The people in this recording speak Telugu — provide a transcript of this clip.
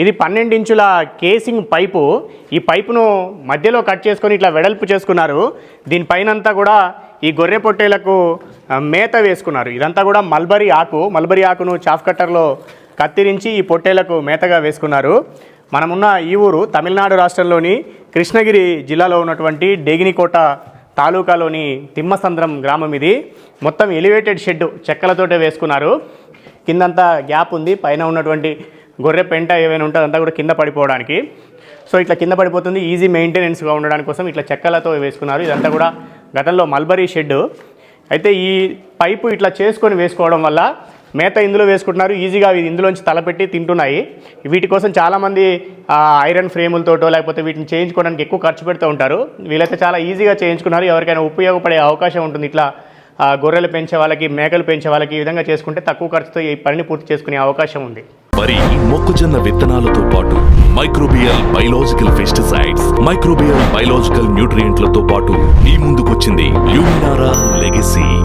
ఇది పన్నెండు ఇంచుల కేసింగ్ పైపు. ఈ పైపును మధ్యలో కట్ చేసుకొని ఇట్లా వెడల్పు చేసుకున్నారు. దీనిపైనంతా కూడా ఈ గొర్రె పొట్టేలకు మేత వేసుకున్నారు. ఇదంతా కూడా మల్బరీ ఆకు. మల్బరీ ఆకును చాఫ్ కట్టర్లో కత్తిరించి ఈ పొట్టేలకు మేతగా వేసుకున్నారు. మనమున్న ఈ ఊరు తమిళనాడు రాష్ట్రంలోని కృష్ణగిరి జిల్లాలో ఉన్నటువంటి డేగినికోట తాలూకాలోని తిమ్మసంద్రం గ్రామం ఇది. మొత్తం ఎలివేటెడ్ షెడ్ చెక్కలతోటే వేసుకున్నారు. కిందంతా గ్యాప్ ఉంది. పైన ఉన్నటువంటి గొర్రె పెంట ఏమైనా ఉంటే అదంతా కూడా కింద పడిపోవడానికి. సో ఇట్లా కింద పడిపోతుంది ఈజీ మెయింటెనెన్స్గా ఉండడానికి కోసం ఇట్లా చెక్కలతో వేసుకున్నారు. ఇదంతా కూడా గతంలో మల్బరీ షెడ్ అయితే ఈ పైపు ఇట్లా చేసుకొని వేసుకోవడం వల్ల మేత ఇందులో వేసుకుంటున్నారు. ఈజీగా అవి ఇందులోంచి తలపెట్టి తింటున్నాయి. వీటి కోసం చాలామంది ఐరన్ ఫ్రేములతోటో లేకపోతే వీటిని చేయించుకోవడానికి ఎక్కువ ఖర్చు పెడుతూ ఉంటారు. వీళ్ళైతే చాలా ఈజీగా చేయించుకున్నారు. ఎవరికైనా ఉపయోగపడే అవకాశం ఉంటుంది ఇట్లా గొర్రెలు పెంచే వాళ్ళకి మేకలు పెంచే వాళ్ళకి ఈ విధంగా చేసుకుంటే తక్కువ ఖర్చుతో ఈ పనిని పూర్తి చేసుకునే అవకాశం ఉంది. వరి మొక్కజొన్న విత్తనాలతో పాటు microbial biological pesticides microbial biological న్యూట్రియంట్లతో పాటు మీ ముందుకొచ్చింది ల్యూమినారా లెగసీ.